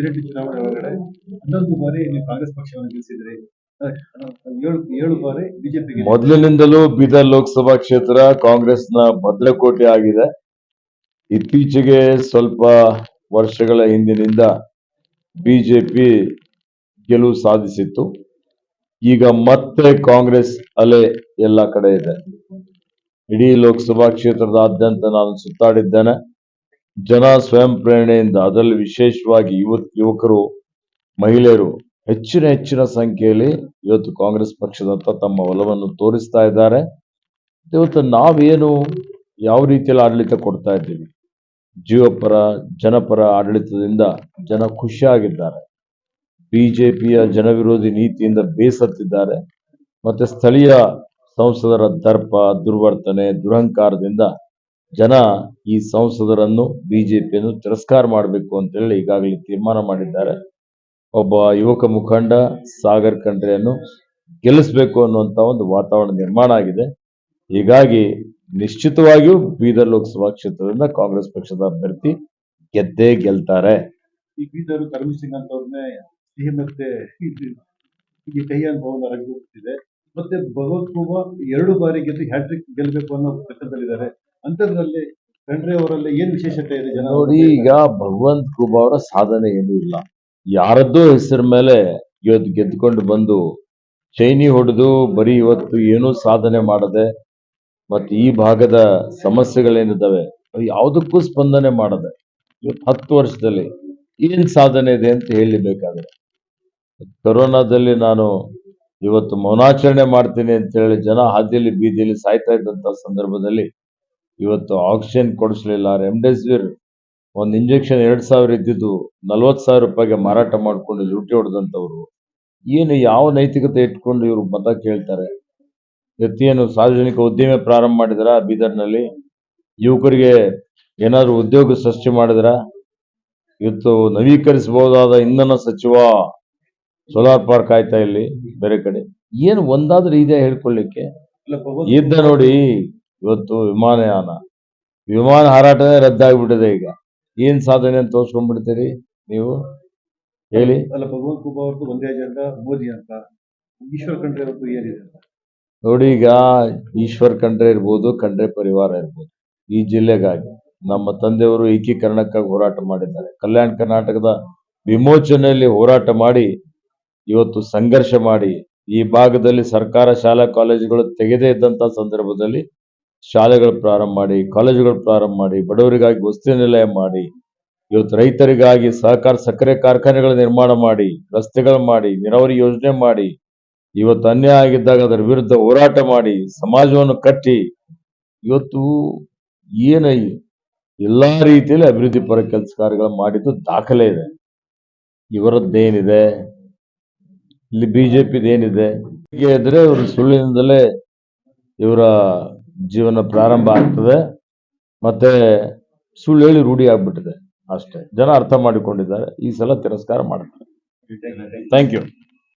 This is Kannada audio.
ಮಿಲಿಟರಿ ಚುನಾವಣೆ ಒಳಗಡೆ ಹನ್ನೊಂದು ಬಾರಿ ನೀವು ಕಾಂಗ್ರೆಸ್ ಪಕ್ಷವನ್ನು ಗೆಲ್ಲಿಸಿದ್ರಿ ಮೊದಲಿನಿಂದಲೂ ಬೀದರ್ ಲೋಕಸಭಾ ಕ್ಷೇತ್ರ ಕಾಂಗ್ರೆಸ್ನ ಭದ್ರಕೋಟೆ ಆಗಿದೆ. ಇತ್ತೀಚೆಗೆ ಸ್ವಲ್ಪ ವರ್ಷಗಳ ಹಿಂದಿನಿಂದ ಬಿಜೆಪಿ ಗೆಲುವು ಸಾಧಿಸಿತ್ತು. ಈಗ ಮತ್ತೆ ಕಾಂಗ್ರೆಸ್ ಅಲೆ ಎಲ್ಲ ಕಡೆ ಇದೆ. ಇಡೀ ಲೋಕಸಭಾ ಕ್ಷೇತ್ರದಾದ್ಯಂತ ನಾನು ಸುತ್ತಾಡಿದ್ದೇನೆ. ಜನ ಸ್ವಯಂ ಪ್ರೇರಣೆಯಿಂದ ಅದರಲ್ಲಿ ವಿಶೇಷವಾಗಿ ಯುವ ಯುವಕರು, ಮಹಿಳೆಯರು ಹೆಚ್ಚಿನ ಹೆಚ್ಚಿನ ಸಂಖ್ಯೆಯಲ್ಲಿ ಇವತ್ತು ಕಾಂಗ್ರೆಸ್ ಪಕ್ಷದತ್ತ ತಮ್ಮ ಒಲವನ್ನು ತೋರಿಸ್ತಾ ಇದ್ದಾರೆ. ಇವತ್ತು ನಾವೇನು ಯಾವ ರೀತಿಯಲ್ಲಿ ಆಡಳಿತ ಕೊಡ್ತಾ ಇದ್ದೀವಿ? ಜೀವಪರ, ಜನಪರ ಆಡಳಿತದಿಂದ ಜನ ಖುಷಿಯಾಗಿದ್ದಾರೆ. ಬಿಜೆಪಿಯ ಜನವಿರೋಧಿ ನೀತಿಯಿಂದ ಬೇಸತ್ತಿದ್ದಾರೆ. ಮತ್ತೆ ಸ್ಥಳೀಯ ಸಂಸದರ ದರ್ಪ, ದುರ್ವರ್ತನೆ, ದುರಹಂಕಾರದಿಂದ ಜನ ಈ ಸಂಸದರನ್ನು ಬಿಜೆಪಿಯನ್ನು ತಿರಸ್ಕಾರ ಮಾಡಬೇಕು ಅಂತೇಳಿ ಈಗಾಗಲೇ ತೀರ್ಮಾನ ಮಾಡಿದ್ದಾರೆ. ಒಬ್ಬ ಯುವಕ ಮುಖಂಡ ಸಾಗರ್ ಖಂಡ್ರೆಯನ್ನು ಗೆಲ್ಲಿಸಬೇಕು ಅನ್ನುವಂತ ಒಂದು ವಾತಾವರಣ ನಿರ್ಮಾಣ ಆಗಿದೆ. ಹೀಗಾಗಿ ನಿಶ್ಚಿತವಾಗಿಯೂ ಬೀದರ್ ಲೋಕಸಭಾ ಕ್ಷೇತ್ರದಿಂದ ಕಾಂಗ್ರೆಸ್ ಪಕ್ಷದ ಅಭ್ಯರ್ಥಿ ಗೆದ್ದೇ ಗೆಲ್ತಾರೆ. ಈ ಬೀದರ್ ಕರ್ಮ ಸಿಂಗ್ ಅಂತವ್ರನ್ನೇ ಮತ್ತೆ ಕೈ ಅನುಭವ ರಜಗೊಳಿಸಿದೆ ಮತ್ತೆ ಭಗವತ್ ಕುಮಾರ್ ಎರಡು ಬಾರಿ ಗೆದ್ದು ಹ್ಯಾಟ್ರಿಕ್ ಗೆಲ್ಲಬೇಕು ಅನ್ನೋ ಪ್ರಯತ್ನದಲ್ಲಿದ್ದಾರೆ. ಅಂಥದ್ರಲ್ಲಿ ಖಂಡ್ರೆ ಅವರಲ್ಲಿ ಏನ್ ವಿಶೇಷತೆ ಇದೆ ಜನ? ನೋಡಿ, ಈಗ ಭಗವಂತ ಖೂಬಾ ಅವರ ಸಾಧನೆ ಏನೂ ಇಲ್ಲ. ಯಾರದ್ದೋ ಹೆಸರ ಮೇಲೆ ಇವತ್ತು ಗೆದ್ದುಕೊಂಡು ಬಂದು ಚೈನಿ ಹೊಡೆದು ಬರೀ ಇವತ್ತು ಏನೂ ಸಾಧನೆ ಮಾಡದೆ, ಮತ್ತೆ ಈ ಭಾಗದ ಸಮಸ್ಯೆಗಳೇನಿದ್ದಾವೆ ಯಾವುದಕ್ಕೂ ಸ್ಪಂದನೆ ಮಾಡದೆ, ಇವತ್ತು ಹತ್ತು ವರ್ಷದಲ್ಲಿ ಏನ್ ಸಾಧನೆ ಇದೆ ಅಂತ ಹೇಳಬೇಕಾದ್ರೆ ಕೊರೋನಾದಲ್ಲಿ ನಾನು ಇವತ್ತು ಮೌನಾಚರಣೆ ಮಾಡ್ತೀನಿ ಅಂತ ಹೇಳಿ ಜನ ಹಾದಿಯಲ್ಲಿ ಬೀದಿಯಲ್ಲಿ ಸಾಯ್ತಾ ಇದ್ದಂತ ಸಂದರ್ಭದಲ್ಲಿ ಇವತ್ತು ಆಕ್ಸಿಜನ್ ಕೊಡಿಸ್ಲಿಲ್ಲ. ರೆಮ್ಡೆಸಿವಿರ್ ಒಂದು ಇಂಜೆಕ್ಷನ್ ಎರಡು ಸಾವಿರ ಇದ್ದಿದ್ದು ನಲ್ವತ್ತು ಸಾವಿರ ರೂಪಾಯಿಗೆ ಮಾರಾಟ ಮಾಡ್ಕೊಂಡು ಲೂಟಿ ಹೊಡೆದಂಥವ್ರು. ಏನು ಯಾವ ನೈತಿಕತೆ ಇಟ್ಕೊಂಡು ಇವರು ಮತ ಕೇಳ್ತಾರೆ? ಏನು ಸಾರ್ವಜನಿಕ ಉದ್ದಿಮೆ ಪ್ರಾರಂಭ ಮಾಡಿದ್ರ ಬೀದರ್ನಲ್ಲಿ? ಯುವಕರಿಗೆ ಏನಾದರೂ ಉದ್ಯೋಗ ಸೃಷ್ಟಿ ಮಾಡಿದ್ರ? ಇವತ್ತು ನವೀಕರಿಸಬಹುದಾದ ಇಂಧನ ಸಚಿವ ಸೋಲಾರ್ ಪಾರ್ಕ್ ಆಯ್ತಾ ಇಲ್ಲಿ ಬೇರೆ ಕಡೆ? ಏನು ಒಂದಾದ್ರೂ ಇದೆ ಹೇಳ್ಕೊಳ್ಳಿಕ್ಕೆ? ಇದ್ದ ನೋಡಿ ಇವತ್ತು ವಿಮಾನಯಾನ. ವಿಮಾನ ಹಾರಾಟನೇ ರದ್ದಾಗ್ಬಿಟ್ಟಿದೆ ಈಗ. ಏನ್ ಸಾಧನೆ ಅಂತ ತೋರಿಸ್ಕೊಂಡ್ಬಿಡ್ತೀರಿ ನೀವು? ಹೇಳಿ. ಅಲ್ಲ ಭಗವಂತ ಅವ್ರದ್ದು ಒಂದೇ ಅಜೆಂಡಾ ಮೋದಿ ಅಂತ. ಈಶ್ವರ್ ಖಂಡ್ರೆ ಅವ್ರದ್ದು ಏನಿದೆ ಅಂತ. ನೋಡಿ ಈಗ ಈಶ್ವರ್ ಖಂಡ್ರೆ ಇರ್ಬೋದು ಖಂಡ್ರೆ ಪರಿವಾರ ಇರ್ಬೋದು. ಈ ಜಿಲ್ಲೆಗಾಗಿ ನಮ್ಮ ತಂದೆಯವರು ಏಕೀಕರಣಕ್ಕಾಗಿ ಹೋರಾಟ ಮಾಡಿದ್ದಾರೆ. ಕಲ್ಯಾಣ ಕರ್ನಾಟಕದ ವಿಮೋಚನೆಯಲ್ಲಿ ಹೋರಾಟ ಮಾಡಿ ಇವತ್ತು ಸಂಘರ್ಷ ಮಾಡಿ ಈ ಭಾಗದಲ್ಲಿ ಸರ್ಕಾರ ಶಾಲಾ ಕಾಲೇಜುಗಳು ತೆಗೆದೇ ಇದ್ದಂತ ಸಂದರ್ಭದಲ್ಲಿ ಶಾಲೆಗಳು ಪ್ರಾರಂಭ ಮಾಡಿ, ಕಾಲೇಜುಗಳು ಪ್ರಾರಂಭ ಮಾಡಿ, ಬಡವರಿಗಾಗಿ ವಸತಿ ನಿಲಯ ಮಾಡಿ, ಇವತ್ತು ರೈತರಿಗಾಗಿ ಸಹಕಾರ, ಸಕ್ಕರೆ ಕಾರ್ಖಾನೆಗಳ ನಿರ್ಮಾಣ ಮಾಡಿ, ರಸ್ತೆಗಳು ಮಾಡಿ, ನೀರಾವರಿ ಯೋಜನೆ ಮಾಡಿ, ಇವತ್ತು ಅನ್ಯಾಯ ಆಗಿದ್ದಾಗ ಅದರ ವಿರುದ್ಧ ಹೋರಾಟ ಮಾಡಿ, ಸಮಾಜವನ್ನು ಕಟ್ಟಿ, ಇವತ್ತು ಏನ ಎಲ್ಲಾ ರೀತಿಯಲ್ಲಿ ಅಭಿವೃದ್ಧಿ ಪರ ಕೆಲಸ ಕಾರ್ಯಗಳು ಮಾಡಿದ್ದು ದಾಖಲೆ ಇದೆ. ಇವರದ್ದೇನಿದೆ ಇಲ್ಲಿ ಬಿಜೆಪಿದ ಏನಿದೆ? ಹೀಗೆ ಇದ್ರೆ ಇವರು ಸುಳ್ಳಿನಿಂದಲೇ ಇವರ ಜೀವನ ಪ್ರಾರಂಭ ಆಗ್ತದೆ. ಮತ್ತೆ ಸುಳ್ಳು ಹೇಳಿ ರೂಢಿ ಆಗ್ಬಿಟ್ಟಿದೆ. ಅಷ್ಟೇ. ಜನ ಅರ್ಥ ಮಾಡಿಕೊಂಡಿದ್ದಾರೆ. ಈ ಸಲ ತಿರಸ್ಕಾರ ಮಾಡ್ತಾರೆ. Thank you